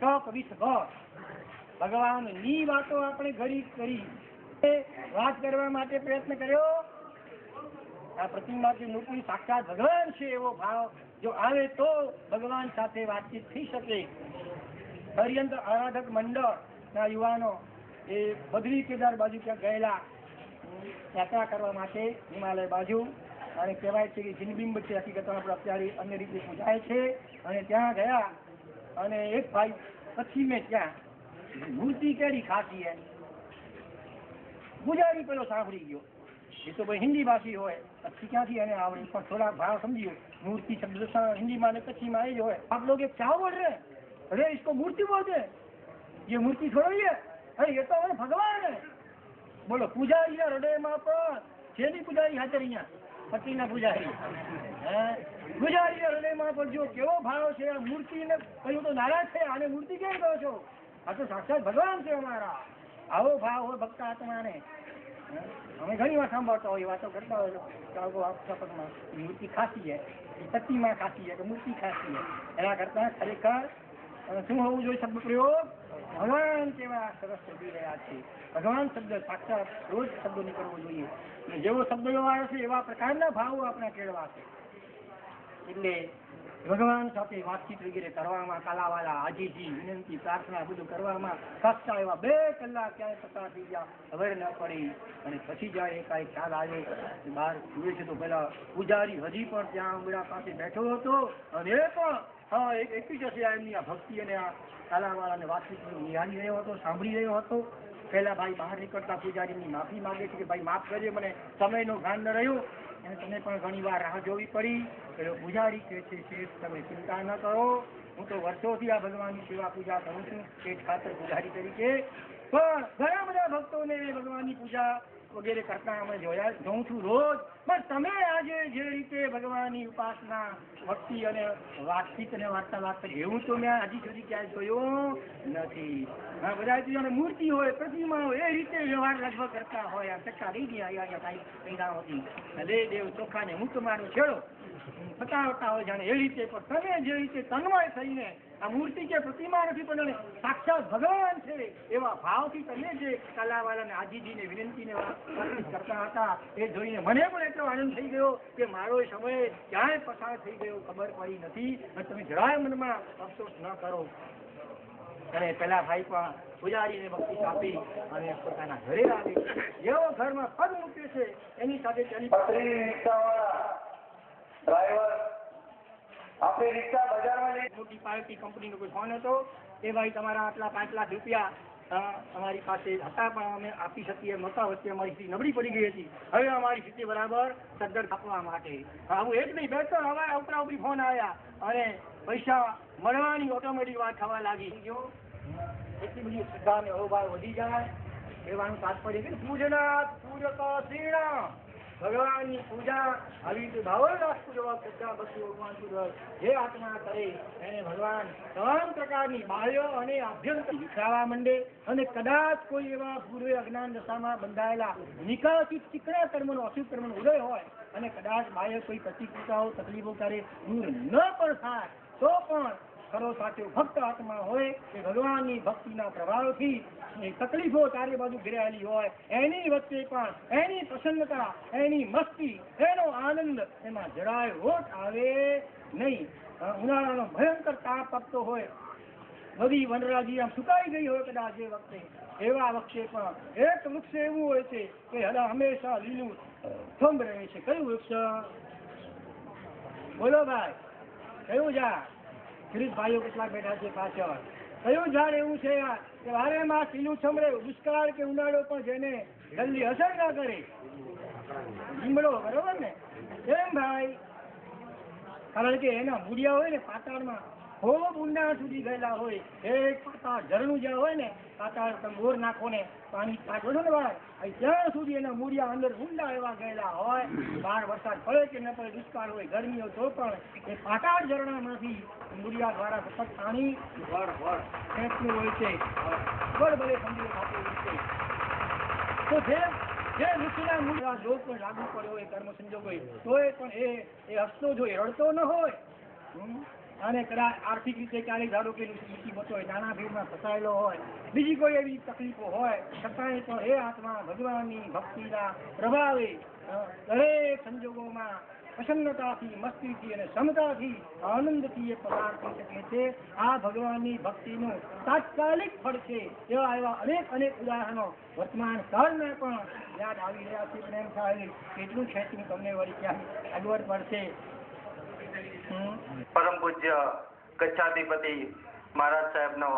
Talk with God ભગવાનની વાતો આપણે ઘડી કરી. વાત કરવા માટે પ્રયત્ન કર્યો. આ પ્રતિમાથી મૂર્તિ સાક્ષાત ભગવાન છે એવો ભાવ જો આવે તો ભગવાન સાથે વાતચીત થઈ શકે. પર્યંત આરાધક મંડળ ના યુવાનો એ બદ્રી કેદાર બાજુ ક્યાં ગયેલા. યાત્રા કરવા માટે હિમાલય બાજુ. અને કહેવાય છે કે જિનબિંબ છે, હકીકતમાં આપણે અત્યારે અન્ય રીતે પૂજાય છે. અને ત્યાં ગયા. અને એક ભાઈ પછી મેં ત્યાં મૂર્તિ કેરી ખાસી હે પૂજારી પેલો સાંભળી ગયો એ તો ભાઈ હિન્દી ભાષી હોય પછી ક્યાંથી એને આવડે પણ થોડા ભાવ સમજ્યો मूर्ति शब्द सा हिंदी माने कच्ची माए जो है आप लोग एक क्या बोल रहे हैं अरे इसको मूर्ति बोलते हैं ये मूर्ति थोड़ा ही है अरे ये तो हमारे भगवान है બોલો પૂજારી હૃદયમાં પણ જેની પૂજારી હાજર અહીંયા પતિના પૂજારી. પૂજારી હૃદયમાં પણ જો કેવો ભાવ છે, આ મૂર્તિને કહ્યું તો નારાજ છે, આને મૂર્તિ કેમ કહો છો? આ તો સાક્ષાત ભગવાન છે અમારા. આવો ભાવ હોય ભક્ત આત્માને? અમે ઘણી વાર સાંભળતા હોય વાતો કરતા હોય કે આવો મૂર્તિ ખાસી છે પ્રતિમા ખાસી છે કે મૂર્તિ ખાસી છે. એના કરતા ખરેખર શું હોવું જોઈએ શબ્દ પ્રયોગ ભગવાન કેવા સરસ બોલી રહ્યા છે. ભગવાન શબ્દ સાક્ષાત રોજ શબ્દ નીકળવો જોઈએ. અને જેવો શબ્દ વ્યવહાર છે, એવા પ્રકારના ભાવો આપણા કેળવા છે. એટલે ભગવાન સાથે વાતચીત વગેરે કરવામાં, કાલાવાલા, આજીજી, વિનંતી, પ્રાર્થના બધું કરવામાં સસ્તા એવા બે કલાક ક્યાંય પસાર થઈ ગયા, ખબર ન પડી. અને પછી જાય એકાએક ખ્યાલ આવે બહાર જુએ છે તો પેલા પૂજારી હજી પણ ત્યાં આંબળા પાસે બેઠો હતો, અને એ પણ હા, એક એકી જશે આ એમની આ ભક્તિ અને આ કાલાવાળાને વાતચીત નિહાળી રહ્યો હતો, સાંભળી રહ્યો હતો. પહેલા ભાઈ બહાર નીકળતા પૂજારીની માફી માંગે છે કે, ભાઈ, માફ કરીએ મને સમયનો ભાન ન રહ્યું. અને તમે પણ ઘણી રાહ જોવી પડી. પેલો પૂજારી કહે છે તમે ચિંતા ન કરો. હું તો વર્ષોથી આ ભગવાનની સેવા પૂજા કરું છું. શેઠ ખાતર પૂજારી તરીકે પણ ઘણા બધા ભક્તોને ભગવાનની પૂજા વગેરે કરતા અમે જોયા જોઉં છું રોજ. પણ તમે આજે જે રીતે ભગવાનની ઉપાસના ભક્તિ અને વાતચીત અને વાર્તાલાપ કરી એવું તો મેં હજી સુધી ક્યાંય જોયો નથી. હા, બધા ચીજોને મૂર્તિ હોય, પ્રતિમા હોય, એ રીતે વ્યવહાર લગભગ કરતા હોય. આ ચક્કા રહી ગયા, અહીંયા કાંઈ પૈસા હોતી. લે દેવ ચોખાને હું તો મારો છેડો. પતાવતા હોય જાણે એ રીતે. પણ તમે જે રીતે તન્મય થઈને આ મૂર્તિ કે પ્રતિમા નથી, પણ સાક્ષાત ભગવાન છે એવા ભાવથી તમે જે કલાવાળાને આજીજીને વિનંતીને કરતા હતા, એ જોઈને મને પણ એટલો આનંદ થઈ ગયો કે મારો સમય ક્યાંય પસાર થઈ ગયો ખબર પડી નથી. અને તમે જરાય મનમાં અફસોસ ન કરો. અને પેલા ભાઈ પણ પૂજારીને બક્ષિસ આપી અને પોતાના ઘરે આવે. જેવો ઘરમાં પગ મૂક્યો છે, એની સાથે તેની આપણી રિક્ષા બજારમાં મોટી પાર્ટી કંપનીનો કોઈ ફોન હતો? એ ભાઈ, તમારા આટલા પાંચ લાખ રૂપિયા અમારી પાસે હતા, પણ અમે આપી શકીએ, નહોતા વચ્ચે અમારી સ્થિતિ નબળી પડી ગઈ હતી. હવે અમારી સ્થિતિ બરાબર સદ્ધર આપવા માટે. આવું એક નહીં, બે ત્રણ હવે ઉપરા ઉપરી ફોન આવ્યા અને પૈસા મળવાની ઓટોમેટિક વાત થવા લાગી. ગયો એટલી બધી શ્રદ્ધા અને અહોભાવ વધી જાય એવાનું તાત્પર્ય કે પૂજના પૂજક શ્રીણા ભગવાનની પૂજા આવી રીતે ભાવનાથ પૂજવા શ્રદ્ધા ભક્તિ ભગવાન સુધર જે આત્મા કરે, એને ભગવાન તમામ પ્રકારની બાહ્ય અને આભ્યંતર વિખરાવા માંડે અને કદાચ કોઈ એવા પૂર્વે અજ્ઞાન દશામાં બંધાયેલા નિકાલથી ચીકણા કર્મનો અશુભ કર્મનો ઉદય હોય અને કદાચ બાહ્ય કોઈ પ્રતિકૂળતાઓ, તકલીફો કરે દૂર ન પણ થાય, તો પણ ખરો સાચો ભક્ત આત્મા હોય કે ભગવાનની ભક્તિના પ્રભાવથી તકલીફો તારી બાજુ ઘેરાયેલી હોય, એની વચ્ચે પણ એની પ્રસન્નતા, એની મસ્તી, એનો આનંદ એમાં જરાય રોટ આવે નહીં. ઉનાળાનો ભયંકર તાપ પડતો હોય, નદી વનરાજી આમ સુકાઈ ગઈ હોય કદાચ એ વખતે, એવા વખતે પણ એક વૃક્ષ એવું હોય છે કે હદા હંમેશા લીલું થંભ રહે છે. કયું વૃક્ષ? બોલો ભાઈ, કયું જા ખેડૂત ભાઈઓ કેટલાક બેઠા છે પાછળ. કયું ઝાડ એવું છે યાર કે વારે માં લીલું છમરે દુષ્કાળ કે ઉનાળો પણ જેને જલ્દી અસર ના કરે. લીમડો, બરોબર ને? એમ ભાઈ, કારણ કે એના મૂળિયા હોય ને પાતાળમાં ખૂબ ઊંડા સુધી ગયેલા હોય, એક પાતા ઝરણું જ્યાં હોય ને પાતા તમે બોર નાખો ને પાણી છો ને અહીં ત્યાં સુધી એના મૂળિયા અંદર ઊંડા એવા ગયેલા હોય બહાર વરસાદ પડે કે ન પડે, દુષ્કાળ હોય, ગરમી હોય તો પણ એ પાતાળ ઝરણામાંથી મૂળિયા દ્વારા સતત પાણી વળ વળ ખેંચતું હોય છે. બળ ભલે સમજી ખાતું હોય છે. તો જે જે ઋષિના મૂળિયા જો પણ લાગુ પડ્યો હોય, કર્મ સંજોગ હોય તોય પણ એ એ હસતો જોઈએ રડતો ન હોય. હમ? અને કદાચ આર્થિક રીતે ક્યારેક ધારો કે મુસીબતો હોય નાના ભીડમાં ફસાયેલો હોય, બીજી કોઈ એવી તકલીફો હોય, છતાંય પણ એ આત્મા ભગવાનની ભક્તિના પ્રભાવે દરેક સંજોગોમાં પ્રસન્નતાથી, મસ્તીથી અને સમતાથી આનંદથી એ પસાર થઈ શકે છે આ ભગવાનની ભક્તિનું તાત્કાલિક ફળ છે એવા એવા અનેક અનેક ઉદાહરણો વર્તમાન કાળમાં પણ યાદ આવી રહ્યા છે પ્રેમ થાય કેટલું છે તમને વળી ક્યાંક અગવડ પડશે. પરમ પૂજ્ય કચ્છાધિપતિ મહારાજ સાહેબનો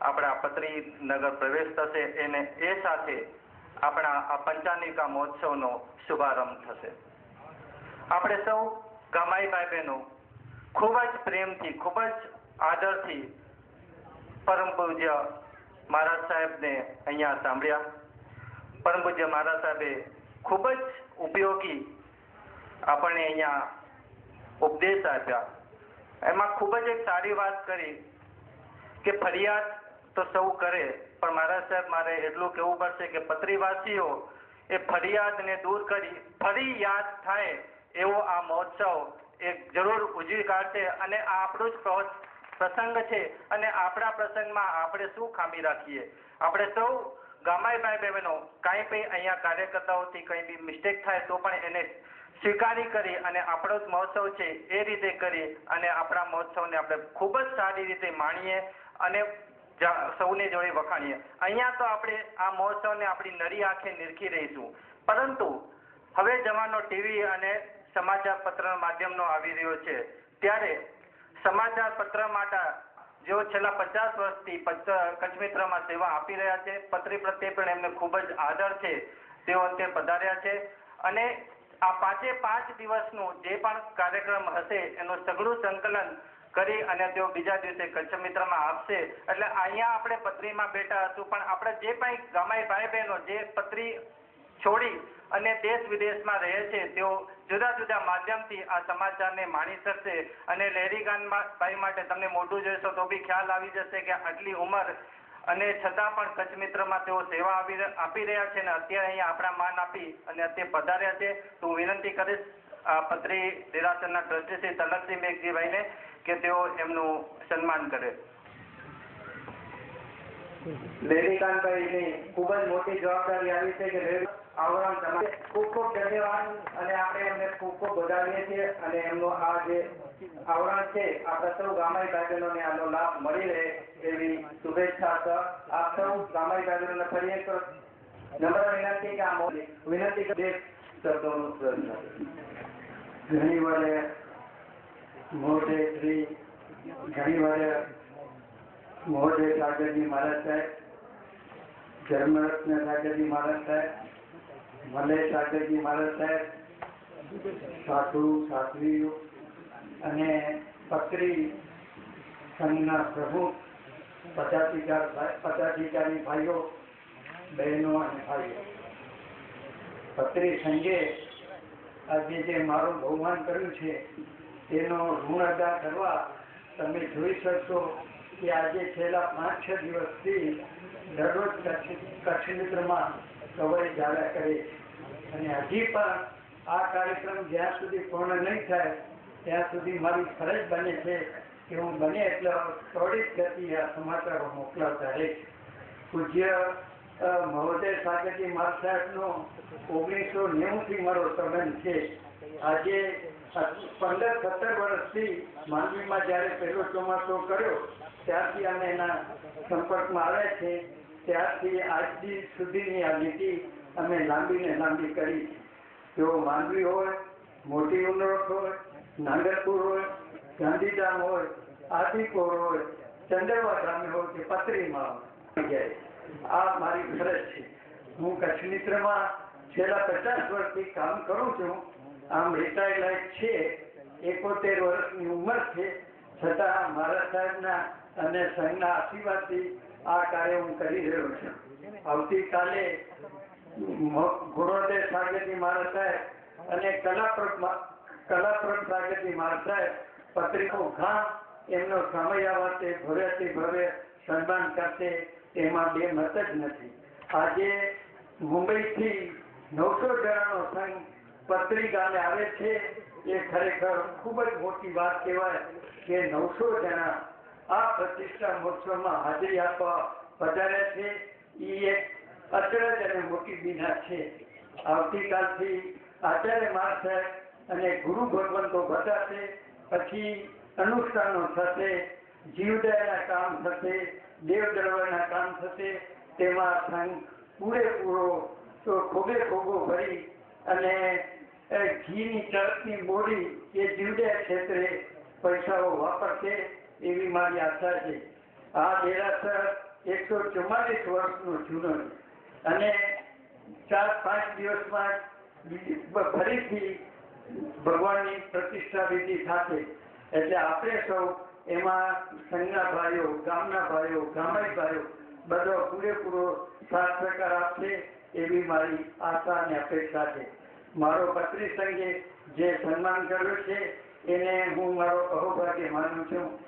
આપણા પત્રી નગર પ્રવેશ થશે. એને એ સાથે આપણા આ પંચાનિકા મહોત્સવનો શુભારંભ થશે. આપણે સૌ ગામાઈ ભાઈ બહેનો ખૂબ જ પ્રેમથી, ખૂબ જ આદરથી પરમ પૂજ્ય મહારાજ સાહેબને અહીંયા સાંભળ્યા. પરમ પૂજ્ય મહારાજ સાહેબે ખૂબ જ ઉપયોગી આપણને અહીંયા ઉપદેશ આપ્યા. એમાં ખૂબ જ એક સારી વાત કરી કે ફરિયાદ તો સૌ કરે, પણ મારા સાહેબ, મારે એટલું કહેવું પડશે કે પત્રીવાસીઓ એ ફરિયાદને દૂર કરી, ફરી યાદ થાય એવો આ મહોત્સવ એ જરૂર ઉજવી કાઢશે અને આ આપણું જ પ્રસંગ છે અને આપણા પ્રસંગમાં આપણે શું ખામી રાખીએ? આપણે સૌ ગામાઈ ભાઈ બહેનો, કાંઈ પણ અહીંયા કાર્યકર્તાઓથી કંઈ બી મિસ્ટેક થાય તો પણ એને સ્વીકારી કરી અને આપણો જ મહોત્સવ છે એ રીતે કરી અને આપણા મહોત્સવને આપણે ખૂબ જ સારી રીતે માણીએ અને સૌને જોડે વખાણીએ. અહીંયા તો આપણે આ મહોત્સવને આપણી નરી આંખે નિરખી રહીશું. પરંતુ હવે જમાનો ટીવી અને સમાચાર પત્ર માધ્યમનો આવી રહ્યો છે. ત્યારે સમાચાર પત્ર માટે જેઓ છેલ્લા પચાસ વર્ષથી કચ્છ મિત્રમાં સેવા આપી રહ્યા છે, પત્રી પ્રત્યે પણ એમને ખૂબ જ આદર છે. તેઓ અંતે પધાર્યા છે. અને આ પાંચે પાંચ દિવસનું જે પણ કાર્યક્રમ હશે, એનું સઘળું સંકલન કરી અને તેઓ બીજા દિવસે કચ્છ મિત્રમાં આપશે એટલે અહીંયા આપણે પત્રીમાં બેઠા હતું પણ આપણે જે પણ ગામાઈ ભાઈ બહેનો જે પત્રી છોડી અને દેશ વિદેશમાં રહે છે, તેઓ જુદા જુદા માધ્યમથી આ સમાચારને માણી શકશે અને લહેરી ગાન ભાઈ માટે તમને મોઢું જોઈશો તો બી ખ્યાલ આવી જશે કે આટલી ઉંમર અને છતાં પણ કચ્છ મિત્રમાં તેઓ સેવા આપી રહ્યા છે અને અત્યારે અહીંયા આપણા માન આપી અને અત્યારે પધાર્યા છે. તો હું વિનંતી કરીશ પત્રી દેરાસરના ટ્રસ્ટી શ્રી તલકસિંહ મેઘજીભાઈને કે તેઓ એમનું સન્માન કરે. લેરીકાંતભાઈની ખૂબ જ મોટી જવાબદારી આવી છે કે આવરણ તમારે ખૂબ ખૂબ ધન્યવાદ અને આપણે એમને ખૂબ ખૂબ વધાવીએ છીએ અને એમનો આ જે આવરણ છે આપણે સૌ ગામાઈ ભાઈ બહેનોને આનો લાભ મળી રહે એવી શુભેચ્છા સર આપ સૌ ગામાઈ ભાઈ બહેનોને ફરી એક નમ્ર વિનંતી કે આ વિનંતી બે શબ્દોનું ઘણી વાર મોટે શ્રી, ઘણી વાર મોઢે સાગરજી મહારાજ સાહેબ, ધર્મરત્ન સાગરજી મહારાજ સાહેબ મલય સાગરજી મહારાજ સાહેબ, સાધુ, સાધ્વીઓ અને પત્રી સંઘના પ્રમુખ પદાધિકાર પદાધિકારી ભાઈઓ, બહેનો અને ભાઈઓ. પત્રી સંઘે આજે જે મારું બહુમાન કર્યું છે, તેનો ઋણ અદા કરવા તમે જોઈ શકશો. કે આજે છેલ્લા પાંચ છ દિવસથી દરરોજ કચ્છ મિત્રમાં કવરેજ ચાલ્યા કરે અને હજી પણ આ કાર્યક્રમ જ્યાં સુધી પૂર્ણ નહીં થાય, ત્યાં સુધી મારી ફરજ બને છે કે હું બને એટલે ત્વરિત ગતિ આ સમાચારો મોકલાવતા રહીશ. પૂજ્ય મહોદય સાથેથી મારા સાહેબનો ઓગણીસો નેવુંથી મારો સંબંધ છે. આજે પંદર, સત્તર વર્ષથી માંડવીમાં જ્યારે પહેલો ચોમાસો કર્યો, ત્યારથી અમે એના સંપર્કમાં આવ્યા છે. ત્યારથી આજથી સુધીની આ નીતિ અમે લાંબી ને લાંબી કરી. તેઓ માંડવી હોય, મોટી ઉમરખ હોય, નાગરપુર હોય, ગાંધીધામ હોય, આદિપુર હોય, ચંદ્રવા ગામે હોય કે પત્રીમાં હોય આ મારી ફરજ છે. હું કચ્છ મિત્રમાં છેલ્લા પચાસ વર્ષથી કામ કરું છું. આમ રિટાયર્ડ છે, એકોતેર વર્ષની ઉંમર છે. છતાં મારા સાહેબના અને સંઘના આશીર્વાદથી આ કાર્ય હું કરી રહ્યો છું. આવતીકાલે ગુણોદય સાગરજી મારા સાહેબ અને કલાપ્રદ કલાપ્રદ સાગરજી મારા સાહેબ પત્રિકો ઘા એમનો સમય આવશે ભવ્યથી ભવ્ય સન્માન કરશે, એમાં બે મત જ નથી. આજે મુંબઈથી નવસો જણાનો સંઘ પત્રી ગામે આવે છે, એ ખરેખર ખૂબ જ મોટી વાત કહેવાય કે નવસો જણા આ પ્રતિષ્ઠા મહોત્સવમાં હાજરી આપવા પધાર્યા છે. એ એક અચરજ અને મોટી બીના છે. આવતીકાલથી આચાર્ય સાહેબ અને ગુરુ ભગવંતો બતાશે, પછી અનુષ્ઠાનો થશે, જીવદયાના કામ થશે દેવ દરબારના કામ થશે, તેમાં સંઘ પૂરેપૂરો ખોગે ખોબો ભરી અને ઘીની ચરકની બોડી એ જીવદયા ક્ષેત્રે પૈસાઓ વાપરશે એવી મારી આશા છે. આ દેરાસર એકસો ચુમ્માલીસ વર્ષનો જૂનો છે. અને ચાર પાંચ દિવસમાં ફરીથી ભગવાનની પ્રતિષ્ઠા વિધિ થશે એટલે આપણે સૌ એમાં સંઘના ભાઈઓ, ગામના ભાઈઓ ગામડી ભાઈઓ, બધો પૂરેપૂરો સાથ સહકાર આપશે એવી મારી આશા અને અપેક્ષા છે. મારો પત્રી સંઘે જે સન્માન કર્યું છે, એને હું મારો અહોભાગ્ય માનું છું.